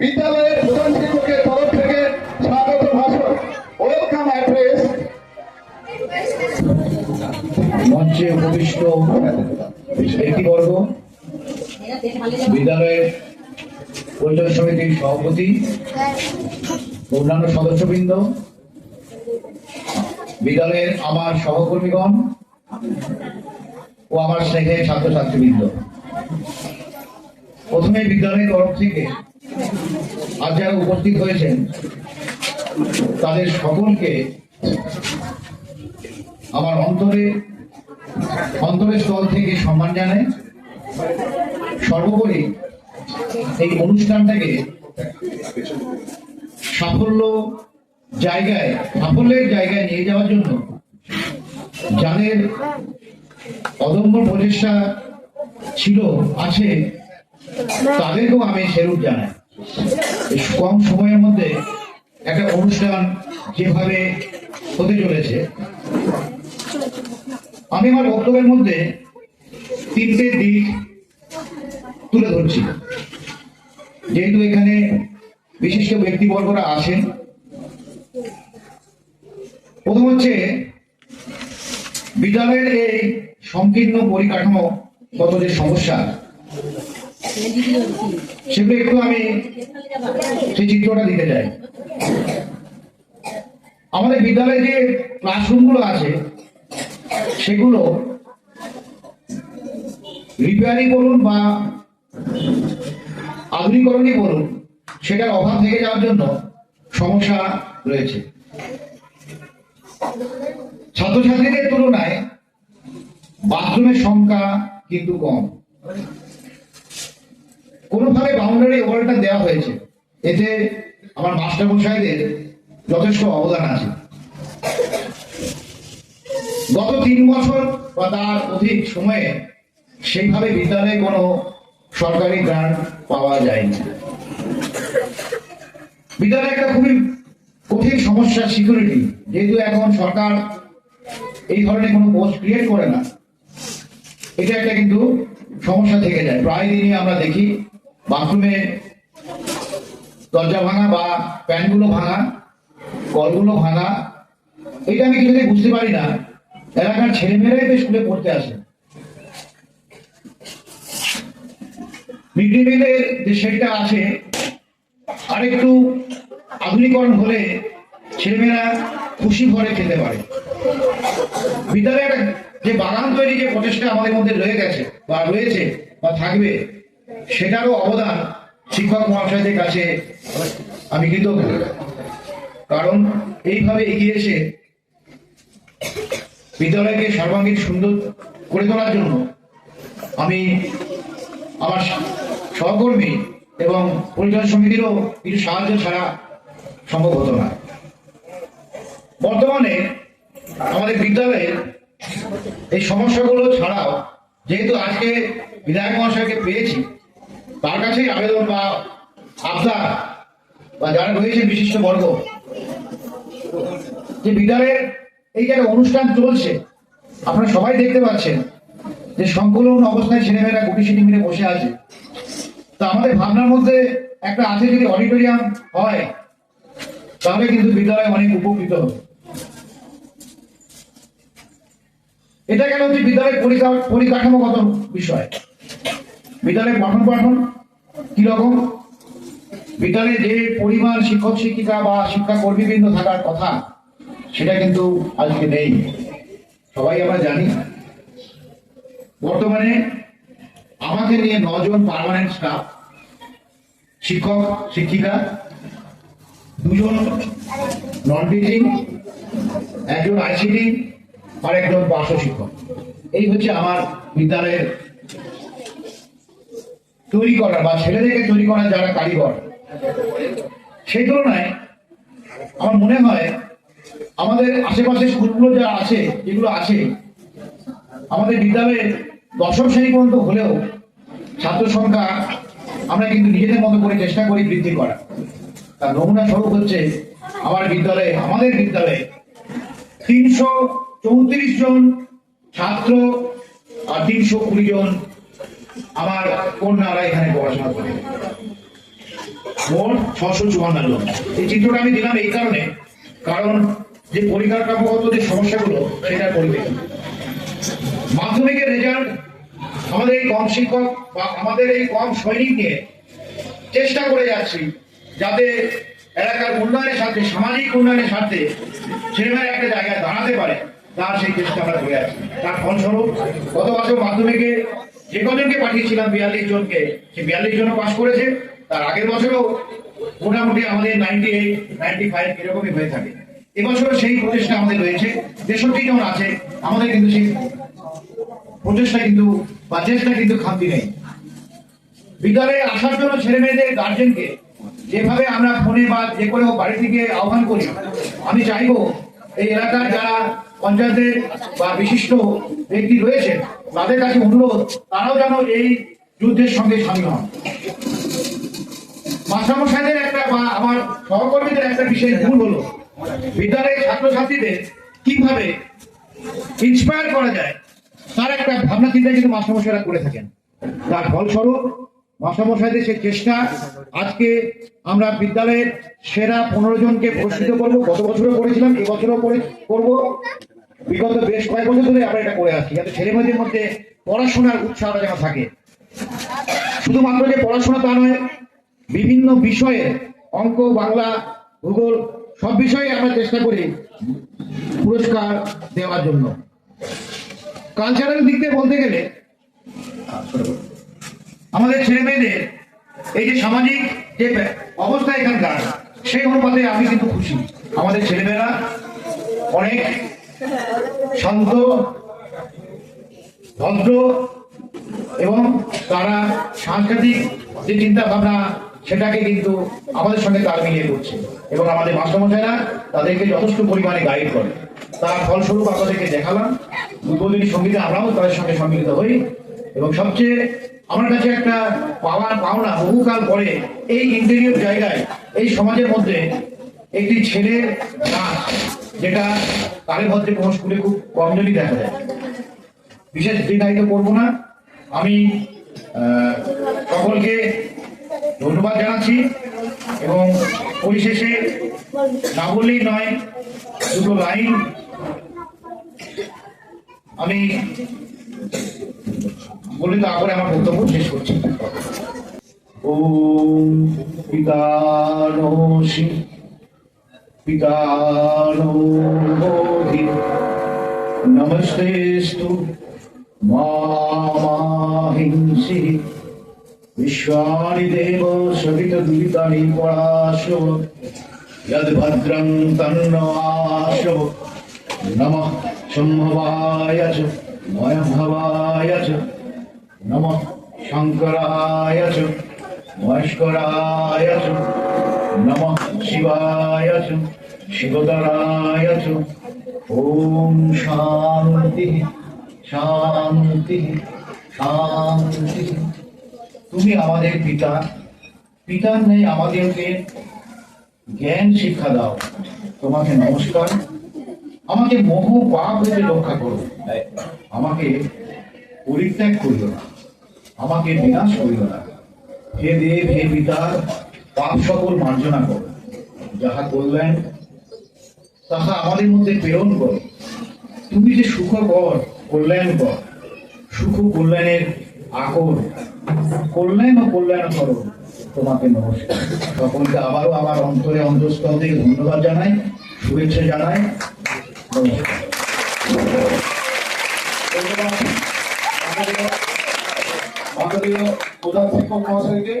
বিদ্যালয়ের প্রধান সমিতির সভাপতি, অন্যান্য সদস্যবৃন্দ, বিদ্যালয়ের আমার সহকর্মীগণ ও আমার স্নেহের ছাত্রছাত্রীবৃন্দ। প্রথমে বিদ্যালয়ের তরফ থেকে আজ যারা উপস্থিত হয়েছেন, তাদের সকলকে আমার অন্তরে, অন্তরের স্থল থেকে সম্মান জানাই। সর্বোপরি এই অনুষ্ঠানটাকে সাফল্য জায়গায়, সাফল্যের জায়গায় নিয়ে যাওয়ার জন্য যাদের অদম্য প্রচেষ্টা ছিল, আছে, তাদেরকেও আমি সেরূপ জানাই। কম সময়ের মধ্যে একটা অনুষ্ঠান যেভাবে হতে চলেছে। আমি আমার বক্তব্যের মধ্যে তিনটে দিক তুলে ধরছি। যেহেতু এখানে বিশিষ্ট ব্যক্তিবর্গরা আছেন প্রথম হচ্ছে বিদ্যালয়ের এই সংকীর্ণ পরিকাঠামো গত যে সমস্যা? সেগুলো একটু আমি সেই চিত্রটা দিতে চাই। আমাদের বিদ্যালয়ে যে ক্লাসরুমগুলো আছে, সেগুলো রিপেয়ারিং বলুন বা আধুনিকরণই বলুন, সেটার অভাব থেকে যাওয়ার জন্য সমস্যা রয়েছে। ছাত্রছাত্রীদের তুলনায় বাথরুমের সংখ্যা কিন্তু কম। কোনোভাবে বাউন্ডারি ওয়ালটা দেওয়া হয়েছে, এতে আমার মাস্টার মশাইদের যথেষ্ট অবদান আছে। গত তিন বছর বা তার অধিক সময়ে সেইভাবে বিদ্যালয়ে কোনো সরকারি গ্রান্ট পাওয়া যায়নি। বিদ্যালয়ে একটা খুবই কঠিন সমস্যা সিকিউরিটি যেহেতু এখন সরকার এই ধরনের কোনো পোস্ট ক্রিয়েট করে না, এটা একটা কিন্তু সমস্যা থেকে যায়। প্রায় দিনই আমরা দেখি বাথরুমে দরজা ভাঙা বা প্যানগুলো ভাঙা, কলগুলো ভাঙা এটা আমি কিছুতেই বুঝতে পারি না। এলাকার ছেলেমেয়েরাই তো স্কুলে পড়তে আসে। মিড ডে মিলের যে শেডটা আছে আর আধুনিকরণ হলে ছেলেমেয়েরা খুশি ভরে খেতে পারে। বিদ্যালয়ের যে বাগান তৈরি যে প্রচেষ্টা আমাদের মধ্যে রয়ে গেছে বা রয়েছে বা থাকবে সেটারও অবদান শিক্ষক মহাশয়দের কাছে আমি কৃতজ্ঞ। কারণ এইভাবে এগিয়ে এসে বিদ্যালয়কে সর্বাঙ্গীন সুন্দর করে তোলার জন্য আমি আমার সহকর্মী এবং পরিচালন সমিতিরও কিছু সাহায্য ছাড়া সম্ভব হতো না। বর্তমানে আমাদের বিদ্যালয়ের এই সমস্যাগুলো ছাড়াও যেহেতু আজকে বিধায়ক মহাশয়কে পেয়েছি তার কাছেই আবেদন বা আবদার বা যারা রয়েছে বিশিষ্ট বর্গ। যে বিদ্যালয়ের এই যে অনুষ্ঠান চলছে, আপনারা সবাই দেখতে পাচ্ছেন যে সংকলন অবস্থায় ছেলেমেয়েরা গুটি সিটি মিলে বসে আছে। তা আমাদের ভাবনার মধ্যে একটা আছে যদি অডিটোরিয়াম হয়, তাহলে কিন্তু বিদ্যালয় অনেক উপকৃত হবে। এটা কেন হচ্ছে বিদ্যালয়ের পরিকা- পরিকাঠামোগত বিষয়? বিদ্যালয়ের পঠন, পাঠন? কীরকম? বিদ্যালয়ে যে পরিমাণ শিক্ষক, শিক্ষিকা বা শিক্ষা কর্মীবৃন্দ থাকার কথা, সেটা কিন্তু আজকে নেই। সবাই আমরা জানি। বর্তমানে আমাকে নিয়ে নজন পার্মানেন্ট স্টাফ শিক্ষক, শিক্ষিকা, দুজন নন টিচিং একজন আইসিটি আর একজন পার্শ্ব শিক্ষক এই হচ্ছে আমার বিদ্যালয়ের তৈরি করা বা ছেলেদেরকে তৈরি করা যারা কারিগর, সেই তুলনায় আমার মনে হয় আমাদের আশেপাশে স্কুলগুলো যা আছে যেগুলো আছে। আমাদের বিদ্যালয়ে দশম শ্রেণি পর্যন্ত হলেও ছাত্র সংখ্যা আমরা কিন্তু নিজেদের মতো করে চেষ্টা করি বৃদ্ধি করা। তার নমুনা স্বরূপ হচ্ছে আমার বিদ্যালয়ে, আমাদের বিদ্যালয়ে তিনশো চৌত্রিশ জন ছাত্র আর তিনশো কুড়ি জন আমার কন্যারা এখানে পড়াশোনা করে? মোট ছশো চুয়ান্ন জন। এই চিত্রটা আমি দিলাম এই কারণে, কারণ যে পরিকাঠামোগত যে সমস্যাগুলো পরিপ্রেক্ষিতে মাধ্যমিকের রেজাল্ট আমাদের এই কম শিক্ষক বা আমাদের এই কম সৈনিক নিয়ে চেষ্টা করে যাচ্ছি, যাতে এলাকার উন্নয়নের স্বার্থে, সামাজিক উন্নয়নের সাথে ছেলেমেয়েরা একটা জায়গায় দাঁড়াতে পারে, তার সেই চেষ্টা আমরা করে আছি তার ফলস্বরূপ গত বছর মাধ্যমিকে যে কজনকে পাঠিয়েছিলাম বিয়াল্লিশ জনকে। সে বিয়াল্লিশ জন পাশ করেছে। তার আগের বছরও মোটামুটি আমাদের নাইনটি এইট নাইনটি ফাইভ এরকমই হয়ে থাকে। এবছরও সেই প্রচেষ্টা আমাদের রয়েছে। তেষট্টি জন আছে, আমাদের কিন্তু সেই প্রচেষ্টা কিন্তু বা চেষ্টা কিন্তু খামতি নেই। বিদ্যালয়ে আসার জন্য ছেলে মেয়েদের গার্জেনকে যেভাবে আমরা ফোনে বা যে কোনো বাড়ি থেকে আহ্বান করি, আমি চাইব এই এলাকার যারা পঞ্চায়েতের বা বিশিষ্ট ব্যক্তি রয়েছে তাদের কাছে অনুরোধ, তারাও যেন এই যুদ্ধের সঙ্গে সামিল হন। মাস্টারমশাইদের একটা বা আমার সহকর্মীদের একটা বিশেষ ভুল হলো, বিদ্যালয়ের ছাত্রছাত্রীদের কীভাবে ইন্সপায়ার করা যায়, তার একটা ভাবনা চিন্তা কিন্তু মাস্টারমশাইরা করে থাকেন। তার ফলস্বরূপ মাস্টারমশাইদের সেই চেষ্টা, আজকে আমরা বিদ্যালয়ের সেরা পনেরো জনকে পুরস্কৃত করব। গত বছরও করেছিলাম এবছরও করে করব। বিগত বেশ কয়েক বছর ধরে আমরা এটা করে আসছি, যাতে ছেলেমেয়েদের মধ্যে পড়াশোনার উৎসাহটা যেন থাকে। শুধুমাত্র যে পড়াশোনা তা নয়, বিভিন্ন বিষয়ে অঙ্ক, বাংলা, ভূগোল, সব বিষয়ে আমরা চেষ্টা করি পুরস্কার দেওয়ার জন্য। কালচারাল দিক থেকে বলতে গেলে আমাদের ছেলে মেয়েদের এই যে সামাজিক যে অবস্থা এখানকার, সেই অনুপাতে আমি কিন্তু খুশি। আমাদের ছেলেমেয়েরা অনেক শান্ত, ভদ্র এবং তারা সাংস্কৃতিক যে চিন্তা ভাবনা সেটাকে কিন্তু আমাদের সঙ্গে তাল মিলিয়ে করছে। এবং আমাদের মাস্টারমশাইরা তাদেরকে যথেষ্ট পরিমাণে গাইড করে। তার ফলস্বরূপ আপনাদেরকে দেখালাম। উদ্বোধনী সঙ্গীতে আমরাও তাদের সঙ্গে সম্মিলিত হই। এবং সবচেয়ে আমার কাছে একটা পাওয়ার পাওনা বহুকাল পরে এই ইন্টেরিয়র জায়গায়, এই সমাজের মধ্যে একটি ছেলের নাচ যেটা কালে ভদ্রে কোনো স্কুলে খুব কমজনই দেখা যায়। বিশেষ দীর্ঘায়িত করব না, আমি সকলকে ধন্যবাদ জানাচ্ছি এবং পরিশেষে না বললেই নয়, দুটো লাইন আমি বলে তারপরে আমার বক্তব্য শেষ করছি ওম পিতানোষি পিতানো বোধি নমস্তেস্তু মাহিংসি विश्वानि देव सवितदुरितानि पराशव यद्भद्रं तन्नो आशव नमः शम्भवाय च मयभवाय च নম শঙ্করায় চ, মহেশ্বরায় চ, নম শিবায় চ ওম শান্তি শান্তি শান্তি। তুমি আমাদের পিতা পিতার নেই আমাদেরকে জ্ঞান শিক্ষা দাও। তোমাকে নমস্কার। আমাকে মোহ পাপ হতে রক্ষা করো। আমাকে পরিত্যাগ করিও না। আমাকে বিনাশ করিও না। হে দেব, হে পিতার পাপ সকল মার্জনা কর। যাহা করলেন তাহা আমাদের মধ্যে প্রেরণ কর। তুমি যে সুখকর কল্যাণ কর সুখ কল্যাণের আকর। কল্যাণ ও কল্যাণ করো। তোমাকে নমস্কার। সকলকে আবারও আমার অন্তরে অন্তঃস্থল থেকে ধন্যবাদ জানাই, শুভেচ্ছা জানাই। নমস্কার। ধন্যবাদ আমাদের মাননীয় প্রধান শিক্ষক মহাশয়কে